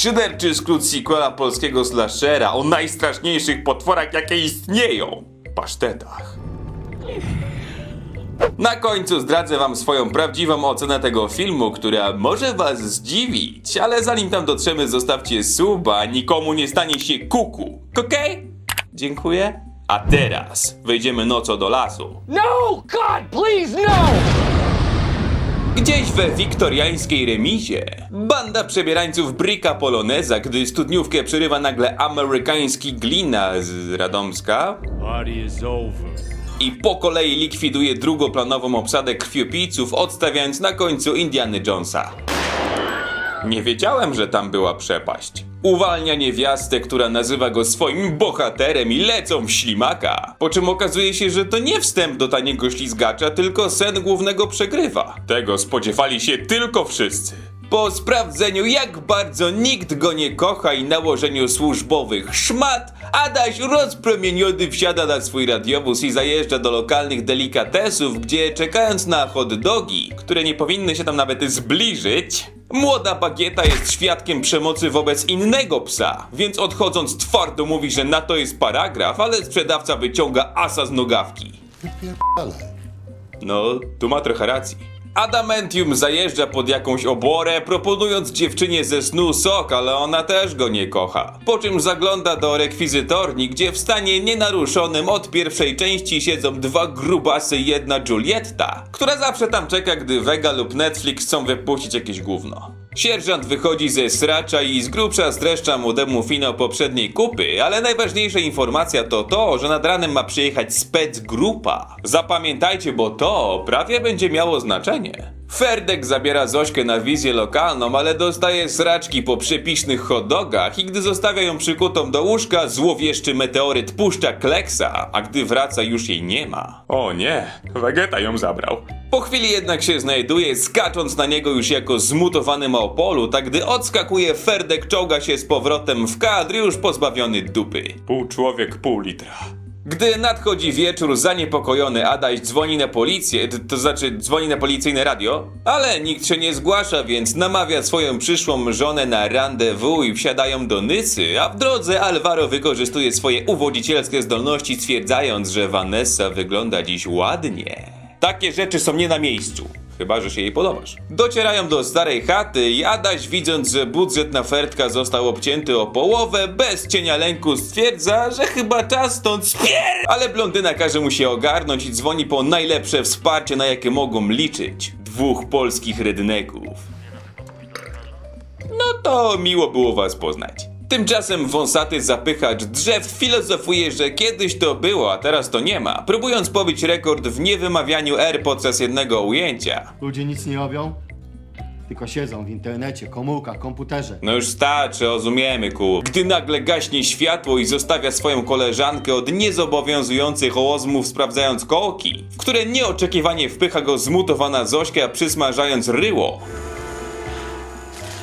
Szyderczy skrót sequela polskiego slashera o najstraszniejszych potworach jakie istnieją. Pasztetach. Na końcu zdradzę wam swoją prawdziwą ocenę tego filmu, która może was zdziwić, ale zanim tam dotrzemy zostawcie suba, nikomu nie stanie się kuku, okej? Dziękuję. A teraz wejdziemy nocą do lasu. No! God, please, no! Gdzieś we wiktoriańskiej remizie banda przebierańców bryka poloneza, gdy studniówkę przerywa nagle amerykański glina z Radomska i po kolei likwiduje drugoplanową obsadę krwiopijców, odstawiając na końcu Indiana Jonesa. Nie wiedziałem, że tam była przepaść. Uwalnia niewiastę, która nazywa go swoim bohaterem i lecą w ślimaka. Po czym okazuje się, że to nie wstęp do taniego ślizgacza, tylko sen głównego przegrywa. Tego spodziewali się tylko wszyscy. Po sprawdzeniu, jak bardzo nikt go nie kocha i nałożeniu służbowych szmat, Adaś rozpromieniony wsiada na swój radiowóz i zajeżdża do lokalnych delikatesów, gdzie czekając na hot dogi, które nie powinny się tam nawet zbliżyć, młoda bagieta jest świadkiem przemocy wobec innego psa, więc odchodząc twardo mówi, że na to jest paragraf, ale sprzedawca wyciąga asa z nogawki. No, tu ma trochę racji. Adamentium zajeżdża pod jakąś oborę, proponując dziewczynie ze snu sok, ale ona też go nie kocha. Po czym zagląda do rekwizytorni, gdzie w stanie nienaruszonym od pierwszej części siedzą dwa grubasy i jedna Julietta, która zawsze tam czeka, gdy Vega lub Netflix chcą wypuścić jakieś gówno. Sierżant wychodzi ze sracza i z grubsza streszcza młodemu finał poprzedniej kupy, ale najważniejsza informacja to to, że nad ranem ma przyjechać specgrupa. Zapamiętajcie, bo to prawie będzie miało znaczenie. Ferdek zabiera Zośkę na wizję lokalną, ale dostaje sraczki po przepisznych hotdogach i gdy zostawia ją przykutą do łóżka, złowieszczy meteoryt puszcza kleksa, a gdy wraca już jej nie ma. O nie, Vegeta ją zabrał. Po chwili jednak się znajduje, skacząc na niego już jako zmutowany Małpolu, tak gdy odskakuje Ferdek czołga się z powrotem w kadr już pozbawiony dupy. Pół człowiek, pół litra. Gdy nadchodzi wieczór, zaniepokojony Adaś dzwoni na policję, to znaczy dzwoni na policyjne radio, ale nikt się nie zgłasza, więc namawia swoją przyszłą żonę na rendezvous i wsiadają do Nysy, a w drodze Alvaro wykorzystuje swoje uwodzicielskie zdolności, stwierdzając, że Vanessa wygląda dziś ładnie. Takie rzeczy są nie na miejscu. Chyba, że się jej podobasz. Docierają do starej chaty i widząc, że budżet na Fertka został obcięty o połowę, bez cienia lęku stwierdza, że chyba czas stąd spier... Ale blondyna każe mu się ogarnąć i dzwoni po najlepsze wsparcie, na jakie mogą liczyć. Dwóch polskich redneków. No to miło było was poznać. Tymczasem wąsaty zapychacz drzew filozofuje, że kiedyś to było, a teraz to nie ma, próbując pobić rekord w niewymawianiu R podczas jednego ujęcia. Ludzie nic nie robią, tylko siedzą w internecie, komórkach, komputerze. No już starczy, rozumiemy, ku. Gdy nagle gaśnie światło i zostawia swoją koleżankę od niezobowiązujących rozmów sprawdzając kołki, w które nieoczekiwanie wpycha go zmutowana Zośka przysmażając ryło.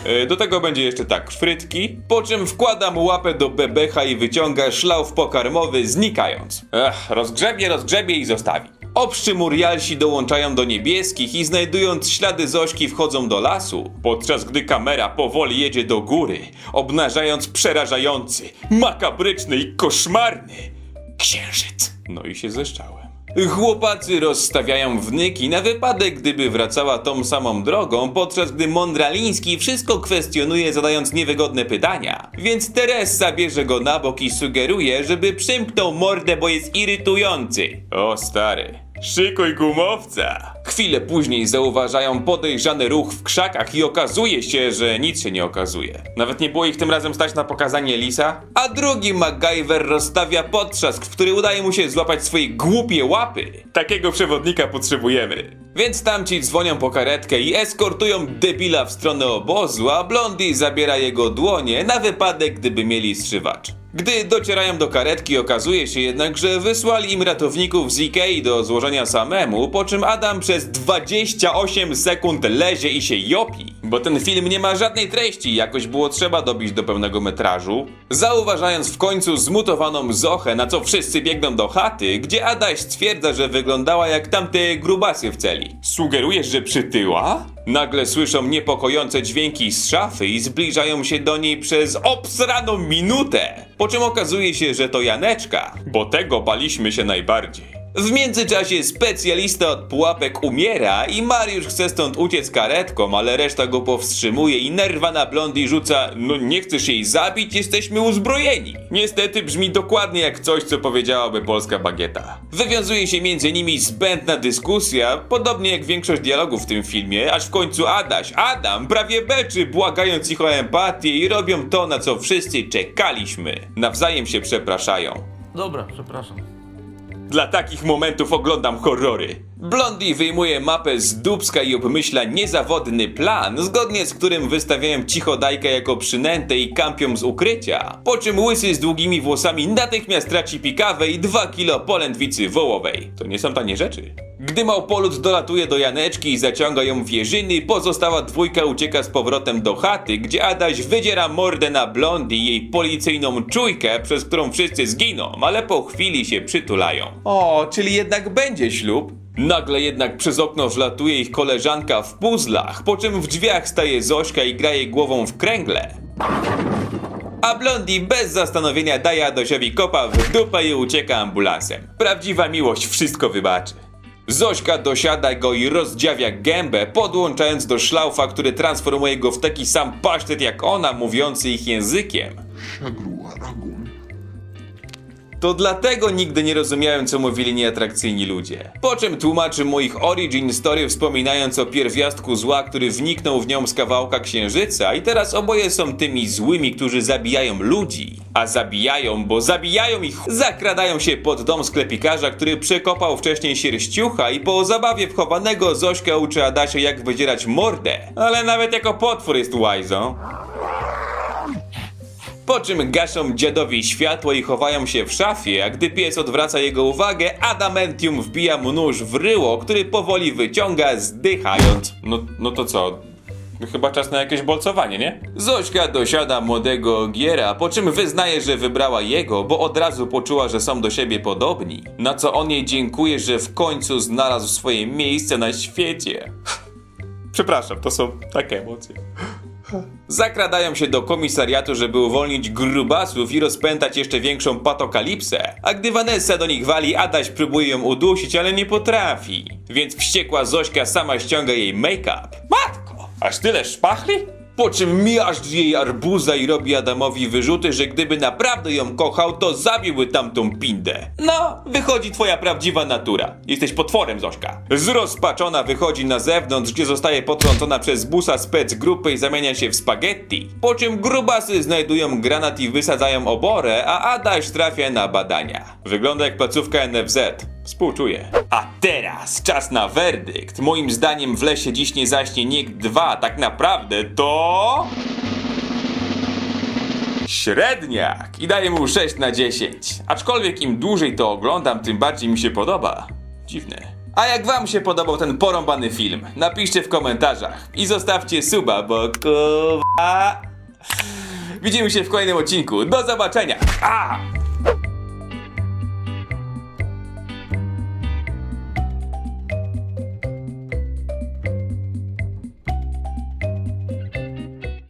E, Do tego będzie jeszcze tak, frytki, po czym wkłada mu łapę do bebecha i wyciąga szlauf pokarmowy, znikając. Ech, rozgrzebie, rozgrzebie i zostawi. Obszczy murialsi dołączają do niebieskich i znajdując ślady Zośki wchodzą do lasu, podczas gdy kamera powoli jedzie do góry, obnażając przerażający, makabryczny i koszmarny księżyc. No i się zeszczałem. Chłopacy rozstawiają wnyki na wypadek, gdyby wracała tą samą drogą, podczas gdy Mądraliński wszystko kwestionuje, zadając niewygodne pytania. Więc Teresa bierze go na bok i sugeruje, żeby przymknął mordę, bo jest irytujący. O stary, szykuj gumowca. Chwilę później zauważają podejrzany ruch w krzakach i okazuje się, że nic się nie okazuje. Nawet nie było ich tym razem stać na pokazanie lisa, a drugi MacGyver rozstawia potrzask, w który udaje mu się złapać swoje głupie łapy. Takiego przewodnika potrzebujemy. Więc tamci dzwonią po karetkę i eskortują debila w stronę obozu, a Blondie zabiera jego dłonie na wypadek, gdyby mieli strzywacz. Gdy docierają do karetki, okazuje się jednak, że wysłali im ratowników z Ikei do złożenia samemu, po czym Adam przez 28 sekund lezie i się jopi. Bo ten film nie ma żadnej treści, jakoś było trzeba dobić do pełnego metrażu. Zauważając w końcu zmutowaną Zochę, na co wszyscy biegną do chaty, gdzie Adaś stwierdza, że wyglądała jak tamte grubasy w celi. Sugerujesz, że przytyła? Nagle słyszą niepokojące dźwięki z szafy i zbliżają się do niej przez obsraną minutę. Po czym okazuje się, że to Janeczka, bo tego baliśmy się najbardziej. W międzyczasie specjalista od pułapek umiera i Mariusz chce stąd uciec karetką, ale reszta go powstrzymuje i nerwana blondi rzuca No nie chcesz jej zabić, jesteśmy uzbrojeni. Niestety brzmi dokładnie jak coś, co powiedziałaby polska bagieta. Wywiązuje się między nimi zbędna dyskusja, podobnie jak większość dialogów w tym filmie, aż w końcu Adaś, Adam prawie beczy, błagając ich o empatię i robią to, na co wszyscy czekaliśmy. Nawzajem się przepraszają. Dobra, przepraszam. Dla takich momentów oglądam horrory. Blondie wyjmuje mapę z dubska i obmyśla niezawodny plan, zgodnie z którym wystawiają cichodajkę jako przynętę i kampią z ukrycia. Po czym łysy z długimi włosami natychmiast traci pikawę i 2 kilo polędwicy wołowej. To nie są tanie rzeczy. Gdy Małpolut dolatuje do Janeczki i zaciąga ją w jeżyny, pozostała dwójka ucieka z powrotem do chaty, gdzie Adaś wydziera mordę na Blondie i jej policyjną czujkę, przez którą wszyscy zginą, ale po chwili się przytulają. O, czyli jednak będzie ślub? Nagle jednak przez okno wlatuje ich koleżanka w puzzlach, po czym w drzwiach staje Zośka i gra jej głową w kręgle. A Blondie bez zastanowienia daje Adasiowi kopa w dupę i ucieka ambulansem. Prawdziwa miłość wszystko wybaczy. Zośka dosiada go i rozdziawia gębę, podłączając do szlaufa, który transformuje go w taki sam pasztet jak ona, mówiący ich językiem. To dlatego nigdy nie rozumiałem, co mówili nieatrakcyjni ludzie. Po czym tłumaczy mu ich origin story, wspominając o pierwiastku zła, który wniknął w nią z kawałka księżyca, i teraz oboje są tymi złymi, którzy zabijają ludzi. A zabijają, bo zabijają ich. Zakradają się pod dom sklepikarza, który przekopał wcześniej sierściucha i po zabawie wchowanego Zośka uczy Adasia, jak wydzierać mordę. Ale nawet jako potwór jest łajzą. Po czym gaszą dziadowi światło i chowają się w szafie, a gdy pies odwraca jego uwagę, Adamentium wbija mu nóż w ryło, który powoli wyciąga, zdychając. No, no to co? Chyba czas na jakieś bolcowanie, nie? Zośka dosiada młodego Giera, po czym wyznaje, że wybrała jego, bo od razu poczuła, że są do siebie podobni. Na co on jej dziękuje, że w końcu znalazł swoje miejsce na świecie. Przepraszam, to są takie emocje. Zakradają się do komisariatu, żeby uwolnić grubasów i rozpętać jeszcze większą patokalipsę. A gdy Vanessa do nich wali, Adaś próbuje ją udusić, ale nie potrafi. Więc wściekła Zośka sama ściąga jej make-up. Matko! Aż tyle szpachli? Po czym miażdży jej arbuza i robi Adamowi wyrzuty, że gdyby naprawdę ją kochał, to zabiłby tamtą pindę. No, wychodzi twoja prawdziwa natura. Jesteś potworem, Zośka. Zrozpaczona wychodzi na zewnątrz, gdzie zostaje potrącona przez busa spec grupy i zamienia się w spaghetti. Po czym grubasy znajdują granat i wysadzają oborę, a Adaś trafia na badania. Wygląda jak placówka NFZ. Współczuję. A teraz czas na werdykt. Moim zdaniem w lesie dziś nie zaśnie nikt dwa. Tak naprawdę to... Średniak i daję mu 6 na 10. Aczkolwiek im dłużej to oglądam, tym bardziej mi się podoba. Dziwne. A jak wam się podobał ten porąbany film? Napiszcie w komentarzach i zostawcie suba, bo kurwa... Widzimy się w kolejnym odcinku. Do zobaczenia! A!